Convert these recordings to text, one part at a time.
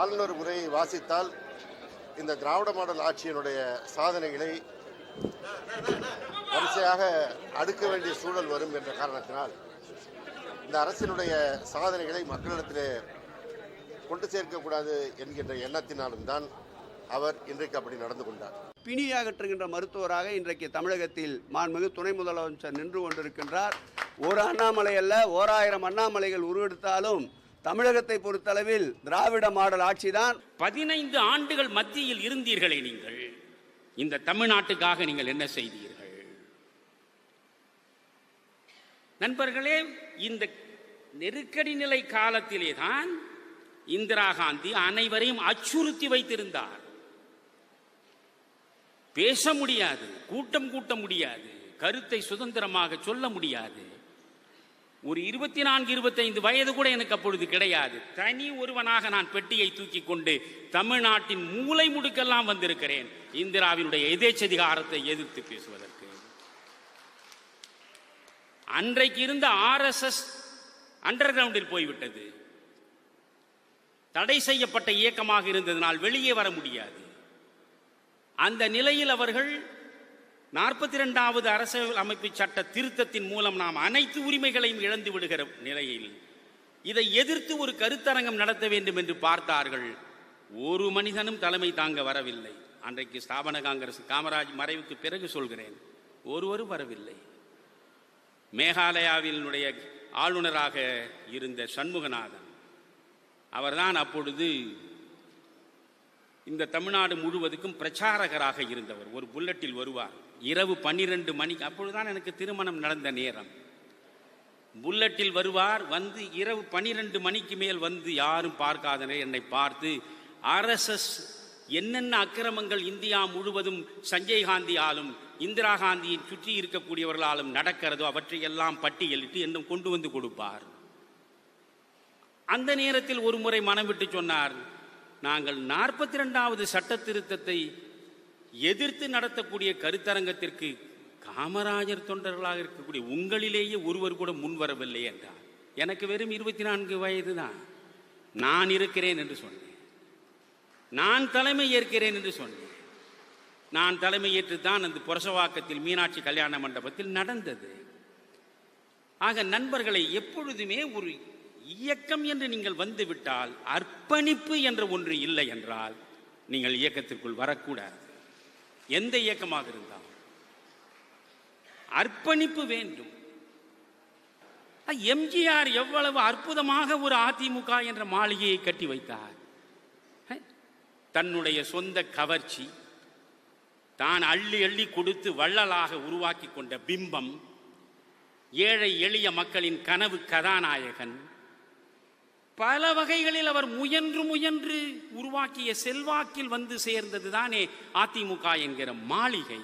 ஆளுநர் உரையை வாசித்தால் இந்த திராவிட மாடல் ஆட்சியினுடைய சாதனைகளை வரிசையாக அடுக்க வேண்டிய சூழல் வரும் என்ற காரணத்தினால் இந்த அரசினுடைய சாதனைகளை மக்களிடத்திலே கொண்டு சேர்க்கக்கூடாது என்கின்ற எண்ணத்தினாலும் தான் அவர் இன்றைக்கு அப்படி நடந்து கொண்டார். பிணி அகற்றுகின்ற மருத்துவராக இன்றைக்கு தமிழகத்தில் மாண்புமிகு துணை முதலமைச்சர் நின்று கொண்டிருக்கின்றார். ஒரு அண்ணாமலை அல்ல ஓராயிரம் அண்ணாமலைகள் உருவெடுத்தாலும் தமிழகத்தை பொறுத்தளவில் திராவிட மாடல் ஆட்சிதான். பதினைந்து ஆண்டுகள் மத்தியில் இருந்தீர்களே நீங்கள். இந்த தமிழ்நாட்டுக்காக நீங்கள் என்ன செய்தீர்கள்? நண்பர்களே இந்த நெருக்கடி நிலை காலத்திலே தான் இந்திரா காந்தி அனைவரையும் அச்சுறுத்தி வைத்திருந்தார். பேச முடியாது கூட்டம் கூட்ட முடியாது கருத்தை சுதந்திரமாக சொல்ல முடியாது. ஒரு இருபத்தி நான்கு இருபத்தைந்து வயது கூட எனக்கு அப்பொழுது கிடையாது. தனி ஒருவனாக நான் பெட்டியை தூக்கி கொண்டு தமிழ்நாட்டின் மூலை முடுக்கெல்லாம் வந்திருக்கிறேன். இந்திராவினுடைய எதேச்சதிகாரத்தை எதிர்த்து பேசுவதற்கு. அன்றைக்கு இருந்த ஆர்எஸ்எஸ் அண்டர் கிரவுண்டில் போய்விட்டது. தடை செய்யப்பட்ட இயக்கமாக இருந்ததனால் வெளியே வர முடியாது. அந்த நிலையில் அவர்கள் நாற்பத்தி ரெண்டாவது அரசியல் அமைப்பு சட்ட திருத்தத்தின் மூலம் நாம் அனைத்து உரிமைகளையும் இழந்து விடுகிற நிலையில் இதை எதிர்த்து ஒரு கருத்தரங்கம் நடத்த வேண்டும் என்று பார்த்தார்கள். ஒரு மனிதனும் தலைமை தாங்க வரவில்லை. அன்றைக்கு ஸ்தாபன காங்கிரஸ் காமராஜ் மறைவுக்கு பிறகு சொல்கிறேன் ஒருவரும் வரவில்லை. மேகாலயாவினுடைய ஆளுநராக இருந்த சண்முகநாதன் அவர்தான் அப்பொழுது இந்த தமிழ்நாடு முழுவதுக்கும் பிரச்சாரகராக இருந்தவர். ஒரு புல்லட்டில் வருவார். இரவு பன்னிரண்டு மணிக்கு அப்பொழுதுதான் எனக்கு திருமணம் நடந்த நேரம். புல்லட்டில் வருவார் வந்து இரவு பன்னிரண்டு மணிக்கு மேல் வந்து யாரும் பார்க்காதனர் என்னை பார்த்து ஆர்எஸ்எஸ் என்னென்ன அக்கிரமங்கள் இந்தியா முழுவதும் சஞ்சய் காந்தியாலும் இந்திரா காந்தியை சுற்றி இருக்கக்கூடியவர்களாலும் நடக்கிறதோ அவற்றையெல்லாம் பட்டியலிட்டு என்னும் கொண்டு வந்து கொடுப்பார். அந்த நேரத்தில் ஒரு முறை மனம் விட்டு சொன்னார் நாங்கள் நாற்பத்தி ரெண்டாவது சட்ட திருத்தத்தை எதிர்த்து நடத்தக்கூடிய கருத்தரங்கத்திற்கு காமராஜர் தொண்டர்களாக இருக்கக்கூடிய உங்களிலேயே ஒருவர் கூட முன்வரவில்லை என்றார். எனக்கு வெறும் இருபத்தி நான்கு வயது தான் நான் இருக்கிறேன் என்று சொன்னேன். நான் தலைமை ஏற்கிறேன் என்று சொன்னேன். நான் தலைமை தான் அந்த புரசவாக்கத்தில் மீனாட்சி கல்யாண மண்டபத்தில் நடந்தது. ஆக நண்பர்களை எப்பொழுதுமே ஒரு இயக்கம் என்று நீங்கள் வந்துவிட்டால் அர்ப்பணிப்பு என்ற ஒன்று இல்லை என்றால் நீங்கள் இயக்கத்திற்குள் வரக்கூடாது. எந்த இயக்கமாக இருந்தால் அர்ப்பணிப்பு வேண்டும். எம்ஜிஆர் எவ்வளவு அற்புதமாக ஒரு அதிமுக என்ற மாளிகையை கட்டி வைத்தார். தன்னுடைய சொந்த கவர்ச்சி தான் அள்ளி அள்ளி கொடுத்து வள்ளலாக உருவாக்கி கொண்ட பிம்பம் ஏழை எளிய மக்களின் கனவு கதாநாயகன் பல வகைகளில் அவர் முயன்று முயன்று உருவாக்கிய செல்வாக்கில் வந்து சேர்ந்தது தானே அதிமுக என்கிற மாளிகை.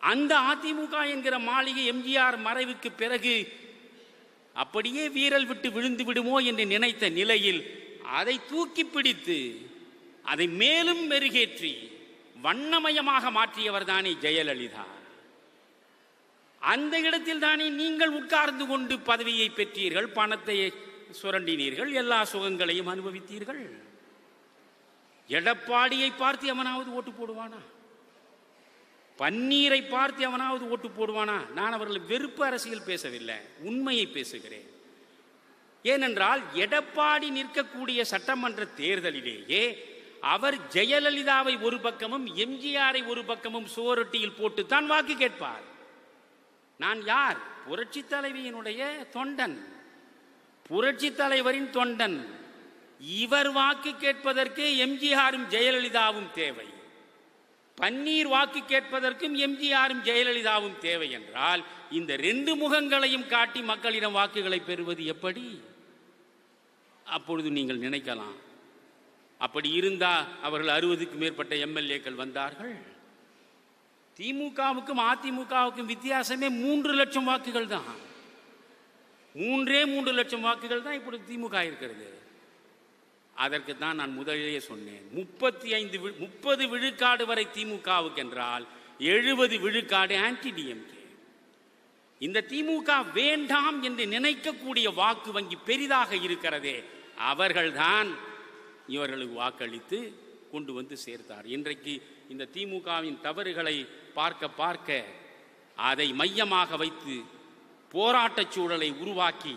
அந்த அதிமுக என்கிற மாளிகை எம்ஜிஆர் மறைவுக்கு பிறகு அப்படியே வீரல் விட்டு விழுந்து விடுமோ என்று நினைத்த நிலையில் அதை தூக்கி பிடித்து அதை மேலும் மெருகேற்றி வண்ணமயமாக மாற்றியவர் தானே ஜெயலலிதா. அந்த இடத்தில் தானே நீங்கள் உட்கார்ந்து கொண்டு பதவியை பெற்றீர்கள் பணத்தை சுரண்டினீர்கள் எல்லா சுகங்களையும் அனுபவித்தீர்கள். எடப்பாடியை பார்த்து எவனாவது ஓட்டு போடுவானா? பன்னீரை பார்த்து எவனாவது ஓட்டு போடுவானா? நான் அவர்கள் வெறுப்பு அரசியல் பேசவில்லை உண்மையை பேசுகிறேன். ஏனென்றால் எடப்பாடி நிற்கக்கூடிய சட்டமன்ற தேர்தலிலேயே அவர் ஜெயலலிதாவை ஒரு பக்கமும் எம்ஜிஆரை ஒரு பக்கமும் சுவரொட்டியில் போட்டுத்தான் வாக்கு கேட்பார். நான் யார்? புரட்சி தலைவியினுடைய தொண்டன். புரட்சி தலைவரின் தொண்டன். இவர் வாக்கு கேட்பதற்கு எம்ஜிஆரும் ஜெயலலிதாவும் தேவை. பன்னீர் வாக்கு கேட்பதற்கும் எம்ஜிஆரும் ஜெயலலிதாவும் தேவை என்றால் இந்த ரெண்டு முகங்களையும் காட்டி மக்களிடம் வாக்குகளை பெறுவது எப்படி? அப்பொழுது நீங்கள் நினைக்கலாம். அப்படி இருந்தா அவர்கள் அறுபதுக்கு மேற்பட்ட எம்எல்ஏக்கள் வந்தார்கள். திமுகவுக்கும் அதிமுகவுக்கும் வித்தியாசமே மூன்று லட்சம் வாக்குகள் தான். மூன்றே மூன்று லட்சம் வாக்குகள் தான் இப்படி திமுக இருக்கிறது. அதற்கு தான் நான் முதலிலேயே சொன்னேன். முப்பத்தி ஐந்து முப்பது விழுக்காடு வரை திமுகவுக்கு என்றால் எழுபது விழுக்காடு ஆன்டி டிஎம்கே இந்த திமுக வேண்டாம் என்று நினைக்கக்கூடிய வாக்கு வங்கி பெரிதாக இருக்கிறதே அவர்கள்தான் இவர்களுக்கு வாக்களித்து கொண்டு வந்து சேர்த்தார். இன்றைக்கு இந்த திமுகவின் தவறுகளை பார்க்க பார்க்க அதை மையமாக வைத்து போராட்டச் சூழலை உருவாக்கி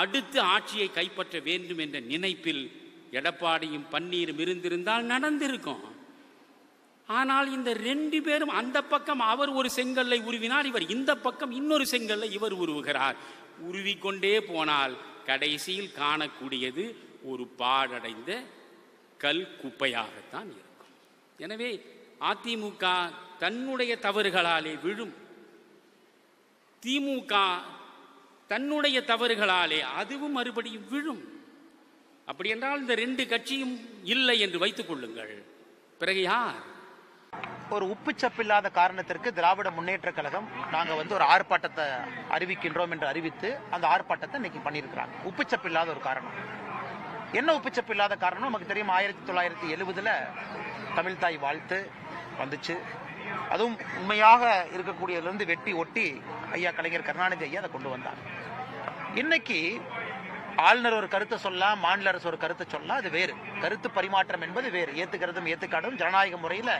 அடுத்து ஆட்சியை கைப்பற்ற வேண்டும் என்ற நினைப்பில் எடப்பாடியும் பன்னீரும் இருந்திருந்தால் நடந்திருக்கும். ஆனால் இந்த ரெண்டு பேரும் அந்த பக்கம் அவர் ஒரு செங்கல்லை உருவினார் இவர் இந்த பக்கம் இன்னொரு செங்கல்லை இவர் உருவுகிறார். உருவிக்கொண்டே போனால் கடைசியில் காணக்கூடியது ஒரு பாழடைந்த கல் குப்பையாகத்தான் இருக்கும். எனவே அதிமுக தன்னுடைய தவறுகளாலே விழும். திமுக தன்னுடைய தவறுகளாலே அதுவும் மறுபடியும் விழும். அப்படி என்றால் இந்த ரெண்டு கட்சியும் இல்லை என்று வைத்துக் கொள்ளுங்கள். பிறகு யார்? ஒரு உப்புச்சப்பில்லாத காரணத்திற்கு திராவிட முன்னேற்ற கழகம் நாங்க வந்து ஒரு ஆர்ப்பாட்டத்தை அறிவிக்கின்றோம் என்று அறிவித்து அந்த ஆர்ப்பாட்டத்தை இன்னைக்கு பண்ணியிருக்கிறாங்க. உப்புச்சப்பில்லாத ஒரு காரணம். என்ன உப்புச்சப்பில்லாத காரணம்? நமக்கு தெரியும் ஆயிரத்தி தொள்ளாயிரத்தி எழுபதுல தமிழ்தாய் வாழ்த்து வந்துச்சு. அதுவும் உண்மையாக இருக்கக்கூடியதுலேருந்து வெட்டி ஒட்டி ஐயா கலைஞர் கருணாநிதி ஐயா அதை கொண்டு வந்தார். இன்னைக்கு ஆளுநர் ஒரு கருத்தை சொல்லலாம் மாநில அரசு ஒரு கருத்தை சொல்லலாம் அது வேறு. கருத்து பரிமாற்றம் என்பது வேறு. ஏத்துக்கிறதும் ஏத்துக்காடும் ஜனநாயக முறையில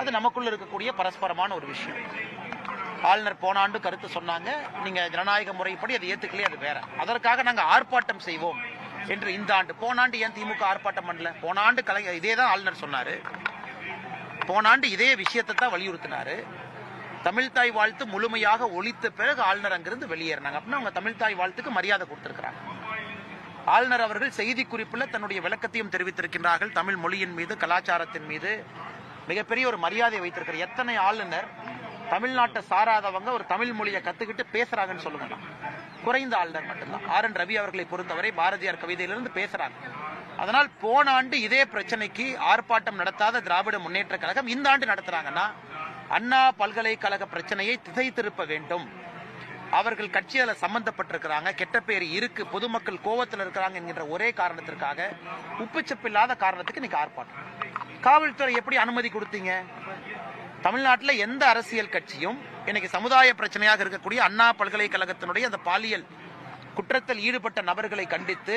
அது நமக்குள்ள இருக்கக்கூடிய பரஸ்பரமான ஒரு விஷயம். ஆளுநர் போன ஆண்டு கருத்து சொன்னாங்க நீங்க ஜனநாயக முறைப்படி அதை ஏத்துக்கலையே அது வேற. அதற்காக நாங்க ஆர்ப்பாட்டம் செய்வோம் என்று இந்த ஆண்டு போன ஆண்டு ஏன் திமுக ஆர்ப்பாட்டம் பண்ணல? போன ஆண்டு கலை இதே தான் ஆளுநர் சொன்னாரு. போன ஆண்டு இதே விஷயத்தை தான் வலியுறுத்தினாரு. தமிழ்தாய் வாழ்த்து முழுமையாக ஒழித்த பிறகு ஆளுநர் அங்கிருந்து வெளியேறினாங்க. அப்படின்னா அவங்க தமிழ்தாய் வாழ்த்துக்கு மரியாதை கொடுத்திருக்கிறாங்க. ஆளுநர் அவர்கள் செய்தி குறிப்பில் தன்னுடைய விளக்கத்தையும் தெரிவித்திருக்கின்றார்கள். தமிழ் மொழியின் மீது கலாச்சாரத்தின் மீது மிகப்பெரிய ஒரு மரியாதை வைத்திருக்கிற எத்தனை ஆளுநர் தமிழ்நாட்டை சாராதவங்க ஒரு தமிழ் மொழியை கத்துக்கிட்டு பேசுறாங்கன்னு சொல்லுங்க. குறைந்த ஆளுநர் மட்டும்தான். ஆர் என் ரவி அவர்களை பொறுத்தவரை பாரதியார் கவிதையிலிருந்து பேசுறாங்க. அதனால் போன ஆண்டு இதே பிரச்சனைக்கு ஆர்ப்பாட்டம் நடத்தாத திராவிட முன்னேற்ற கழகம் இந்த ஆண்டு நடத்துறாங்கன்னா அண்ணா பல்கலைக்கழக பிரச்சனையை திசை திருப்ப வேண்டும். அவர்கள் கட்சியில சம்பந்தப்பட்டிருக்கிறாங்க கெட்ட பேர் இருக்கு பொதுமக்கள் கோவத்தில் இருக்கிறாங்க என்கின்ற ஒரே காரணத்திற்காக உப்புச்சப்பில்லாத காரணத்துக்கு இன்னைக்கு ஆர்ப்பாட்டம். காவல்துறை எப்படி அனுமதி கொடுத்தீங்க? தமிழ்நாட்டில் எந்த அரசியல் கட்சியும் இன்னைக்கு சமுதாய பிரச்சனையாக இருக்கக்கூடிய அண்ணா பல்கலைக்கழகத்தினுடைய அந்த பாலியல் குற்றத்தில் ஈடுபட்ட நபர்களை கண்டித்து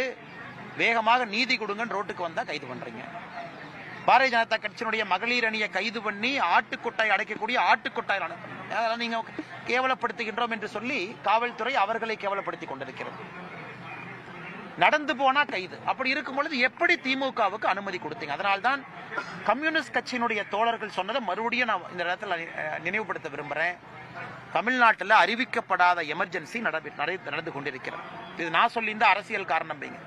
வேகமாக நீதி கொடுங்கன்னு ரோட்டுக்கு வந்தா கைது பண்றீங்க. பாரதிய ஜனதா கட்சியினுடைய மகளிர் அணியை கைது பண்ணி ஆட்டுக்கொட்டாய் அடைக்கக்கூடிய ஆட்டுக்கொட்டாய் அதெல்லாம் நீங்க கேவலப்படுத்துகின்றோம் என்று சொல்லி காவல்துறை அவர்களை கேவலப்படுத்தி கொண்டிருக்கிறது. நடந்து போனா கைது. அப்படி இருக்கும் பொழுது எப்படி திமுகவுக்கு அனுமதி கொடுத்தீங்க? அதனால்தான் கம்யூனிஸ்ட் கட்சியினுடைய தோழர்கள் சொன்னதை மறுபடியும் நான் இந்த இடத்துல நினைவுபடுத்த விரும்புறேன். தமிழ்நாட்டில் அறிவிக்கப்படாத எமர்ஜென்சி நடந்து கொண்டிருக்கிறது. இது நான் சொல்லியிருந்த அரசியல் காரணம் பைங்க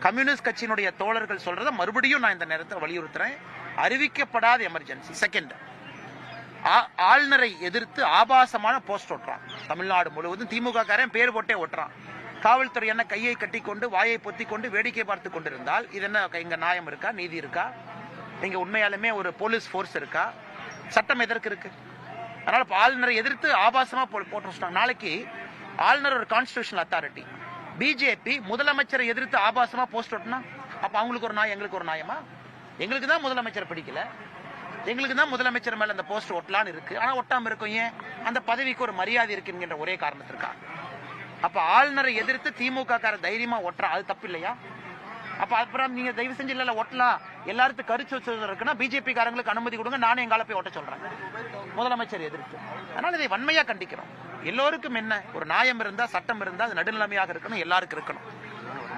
கம்யூனிஸ்ட் கட்சியினுடைய தோழர்கள் சொல்றதை மறுபடியும் நான் இந்த நேரத்தில் வலியுறுத்துறேன். அறிவிக்கப்படாத எமர்ஜென்சி செகண்ட் ஆ- ஆளுநரை எதிர்த்து ஆபாசமான போஸ்ட் ஓட்டுறான். தமிழ்நாடு முழுவதும் திமுக காரன் பேர் போட்டே ஓட்டுறான். காவல்துறை என்ன கையை கட்டி கொண்டு வாயை பொத்தி கொண்டு வேடிக்கை பார்த்து கொண்டிருந்தால் இது என்ன இங்க நியாயம் இருக்கா நீதி இருக்கா? இங்க உண்மையாலுமே ஒரு போலீஸ் ஃபோர்ஸ் இருக்கா? சட்டம் எதற்கு இருக்கு? அதனால இப்போ ஆளுநரை எதிர்த்து ஆபாசமா போ- போட்டு நாளைக்கு ஆளுநர் ஒரு கான்ஸ்டியூஷனல் அத்தாரிட்டி பிஜேபி முதலமைச்சரை எதிர்த்து ஆபாசமா போஸ்ட் ஓட்டினா அப்ப அவங்களுக்கு ஒரு நாய் எங்களுக்கு ஒரு நாயமா எங்களுக்கு தான் முதலமைச்சர் பிடிக்கல. எங்களுக்கு தான் முதலமைச்சர் மேல அந்த போஸ்ட் ஒட்டலான்னு இருக்கு. ஆனா ஒட்டாம இருக்கும் ஏன்? அந்த பதவிக்கு ஒரு மரியாதை இருக்குங்கிற ஒரே காரணத்திற்காக அப்ப ஆளுநரை எதிர்த்து திமுக கார தைரியமா ஒட்டுறா அது தப்பு இல்லையா? அப்ப அப்புறம் நீங்க தயவு செஞ்சு இல்ல ஒட்டலாம் எல்லாருக்கும் கருத்து வச்சது இருக்குன்னா பிஜேபி காரங்களுக்கு அனுமதி கொடுங்க நானும் எங்கால போய் ஒட்ட சொல்றேன். முதலமைச்சர் எதிர்த்து அதனால இதை வன்மையா கண்டிக்கிறோம். எல்லோருக்கும் என்ன? ஒரு நியாயம் இருந்தா சட்டம் இருந்தா அது நடுநிலைமையாக இருக்கணும் எல்லாருக்கும் இருக்கணும்.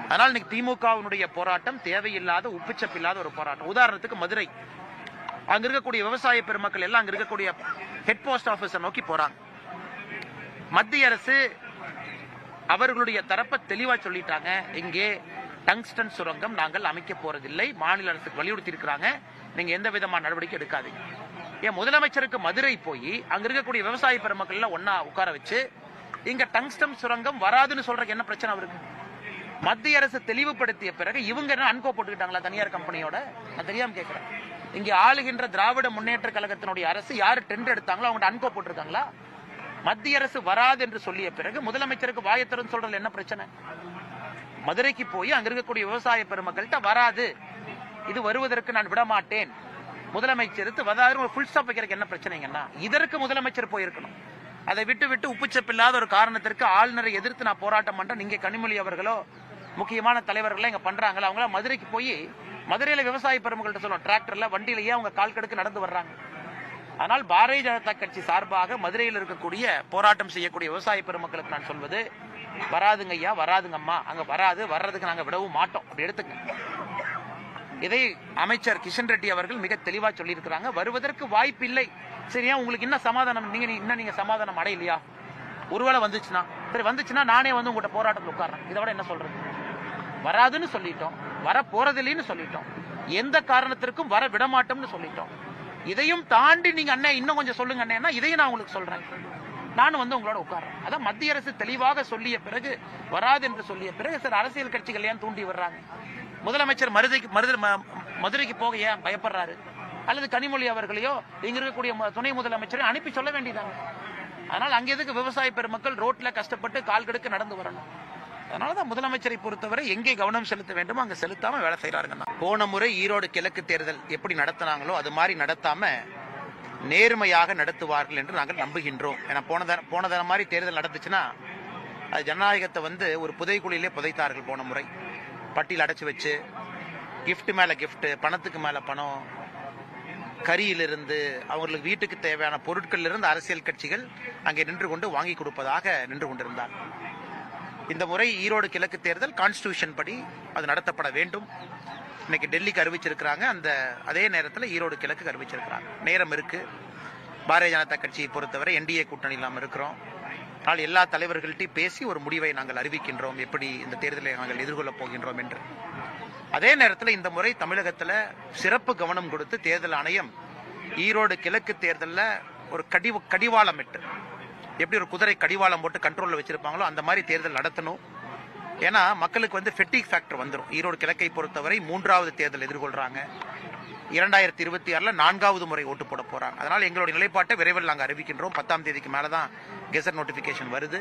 அதனால இன்னைக்கு திமுகவினுடைய போராட்டம் தேவையில்லாத உப்புச்சப்பில்லாத ஒரு போராட்டம். உதாரணத்துக்கு மதுரை. அங்க இருக்கக்கூடிய விவசாய பெருமக்கள் எல்லாம் அங்க இருக்கக்கூடிய ஹெட் போஸ்ட் ஆபீஸர் நோக்கி போறாங்க. மத்திய அரசு அவர்களுடைய தரப்பை தெளிவா சொல்லிட்டாங்க. இங்கே டங்ஸ்டன் சுரங்கம் நாங்கள் அமைக்க போறதில்லை. மாநில அரசுக்கு வலியுறுத்தி இருக்கிறாங்க நீங்க எந்த விதமான நடவடிக்கை எடுக்காதீங்க. ஏன் முதலமைச்சருக்கு மதுரை போய் அங்க இருக்கக்கூடிய விவசாய பெருமக்கள் எல்லாம் ஒன்னா உட்கார வச்சு இங்க டங்ஸ்டன் சுரங்கம் வராதுன்னு சொல்றதுக்கு என்ன பிரச்சனை அவருக்கு? மத்திய அரசு தெளிவுபடுத்திய பிறகு இவங்க என்ன அன்கோ போட்டுக்கிட்டாங்களா தனியார் கம்பெனியோட? நான் தெரியாம கேட்கிறேன் இங்க ஆளுகின்ற திராவிட முன்னேற்ற கழகத்தினுடைய அரசு யாரு டெண்டர் எடுத்தாங்களோ அவங்க அன்கோ போட்டிருக்காங்களா? மத்திய அரசு வராது என்று சொல்லிய பிறகு முதலமைச்சருக்கு வாயத்திறன் சொல்றது என்ன பிரச்சனை? மதுரைக்கு போய் அங்க இருக்கக்கூடிய விவசாய பெருமக்கள்கிட்ட வராது. இது வருவதற்கு நான் விட மாட்டேன் முதலமைச்சருக்கு ஒரு ஃபுல் ஸ்டாப் வைக்கிறதுக்கு என்ன பிரச்சனைங்கன்னா இதற்கு முதலமைச்சர் போயிருக்கணும். அதை விட்டு விட்டு உப்புச்சப்பில்லாத ஒரு காரணத்திற்கு ஆளுநரை எதிர்த்து நான் போராட்டம் பண்றேன். நீங்க கனிமொழி அவர்களோ முக்கியமான தலைவர்களோ இங்க பண்றாங்களா? அவங்கள மதுரைக்கு போய் மதுரையில விவசாய பெருமக்கள்கிட்ட சொல்லுவோம் டிராக்டர்ல வண்டியிலேயே அவங்க கால் கடுக்கு நடந்து வர்றாங்க. ஆனால் பாரதிய ஜனதா கட்சி சார்பாக மதுரையில் இருக்கக்கூடிய போராட்டம் செய்யக்கூடிய விவசாய பெருமக்களுக்கு நான் சொல்வது வராதுங்க ஐயா வராதுங்க அம்மா அங்க வராது வர்றதுக்கு நாங்க விடவும் மாட்டோம். அப்படி எடுத்துங்க. இதை அமைச்சர் கிஷன் ரெட்டி அவர்கள் மிக தெளிவா சொல்லியிருக்கிறாங்க. வருவதற்கு வாய்ப்பு இல்லை சரியா உங்களுக்கு என்ன சமாதானம்? நீங்க இன்னும் நீங்க சமாதானம் அடையலையா? ஒருவேளை வந்துச்சுன்னா சரி வந்துச்சுன்னா நானே வந்து உங்கள்கிட்ட போராட்டத்தில் உட்கார்றேன். இதை விட என்ன சொல்றது? வராதுன்னு சொல்லிட்டோம். வர போறதில்லைன்னு சொல்லிட்டோம். எந்த காரணத்திற்கும் வர விடமாட்டோம்னு சொல்லிட்டோம். இதையும் தாண்டி நீங்க அண்ணன் இன்னும் கொஞ்சம் சொல்லுங்க அண்ணேன்னா இதையும் நான் உங்களுக்கு சொல்றேன். நானும் வந்து உங்களோட உட்கார்றேன். அதான் மத்திய அரசு தெளிவாக சொல்லிய பிறகு வராது என்று சொல்லிய பிறகு சார் அரசியல் கட்சிகள் ஏன் தூண்டி வர்றாங்க முதலமைச்சர் மருதைக்கு மருது ம- மதுரைக்கு போக ஏன் பயப்படுறாரு? அல்லது கனிமொழி அவர்களையோ இங்க இருக்கக்கூடிய மு- துணை முதலமைச்சரை அனுப்பி சொல்ல வேண்டியதாங்க அதனால் அங்கே எதுக்கு விவசாய பெருமக்கள் ரோட்ல கஷ்டப்பட்டு கால் கெடுக்க நடந்து வரணும்? அதனாலதான் முதலமைச்சரை பொறுத்தவரை எங்கே கவனம் செலுத்த வேண்டுமோ அங்க செலுத்தாம வேலை செய்யறாருங்க போன முறை ஈரோடு கிழக்கு தேர்தல் எப்படி நடத்தினாங்களோ அது மாதிரி நடத்தாம நேர்மையாக நடத்துவார்கள் என்று நாங்கள் நம்புகின்றோம். ஏன்னா போன போனதன மாதிரி தேர்தல் நடந்துச்சுன்னா அது ஜனநாயகத்தை வந்து ஒரு புதைக்குழியிலே புதைத்தார்கள் போன முறை. பட்டியல் அடைச்சி வச்சு கிஃப்ட் மேலே கிஃப்ட்டு பணத்துக்கு மேலே பணம் கரியிலிருந்து அவங்களுக்கு வீட்டுக்கு தேவையான பொருட்களில் இருந்து அரசியல் கட்சிகள் அங்கே நின்று கொண்டு வாங்கி கொடுப்பதாக நின்று கொண்டிருந்தார். இந்த முறை ஈரோடு கிழக்கு தேர்தல் கான்ஸ்டியூஷன் படி அது நடத்தப்பட வேண்டும். இன்னைக்கு டெல்லிக்கு அறிவிச்சிருக்கிறாங்க. அந்த அதே நேரத்தில் ஈரோடு கிழக்கு அறிவிச்சிருக்கிறாங்க. நேரம் இருக்கு. பாரதிய ஜனதா கட்சியை பொறுத்தவரை என்டிஏ கூட்டணி இல்லாமல் இருக்கிறோம். ஆனால் எல்லா தலைவர்கள்ட்டையும் பேசி ஒரு முடிவை நாங்கள் அறிவிக்கின்றோம். எப்படி இந்த தேர்தலை நாங்கள் எதிர்கொள்ளப் போகின்றோம் என்று. அதே நேரத்தில் இந்த முறை தமிழகத்தில் சிறப்பு கவனம் கொடுத்து தேர்தல் ஆணையம் ஈரோடு கிழக்கு தேர்தலில் ஒரு கடி கடிவாளம் இட்டு. எப்படி ஒரு குதிரை கடிவாளம் போட்டு கண்ட்ரோலில் வச்சிருப்பாங்களோ அந்த மாதிரி தேர்தல் நடத்தணும். ஏன்னா மக்களுக்கு வந்து ஃபெட்டிக் ஃபேக்டர் வந்துடும் ஈரோடு கிழக்கை பொறுத்தவரை மூன்றாவது தேர்தல் எதிர்கொள்கிறாங்க இரண்டாயிரத்தி இருபத்தி ஆறில் நான்காவது முறை ஓட்டு போட போகிறாங்க அதனால் எங்களுடைய நிலைப்பாட்டை விரைவில் நாங்கள் அறிவிக்கின்றோம். பத்தாம் தேதிக்கு மேலே தான் கெசட் நோட்டிஃபிகேஷன் வருது.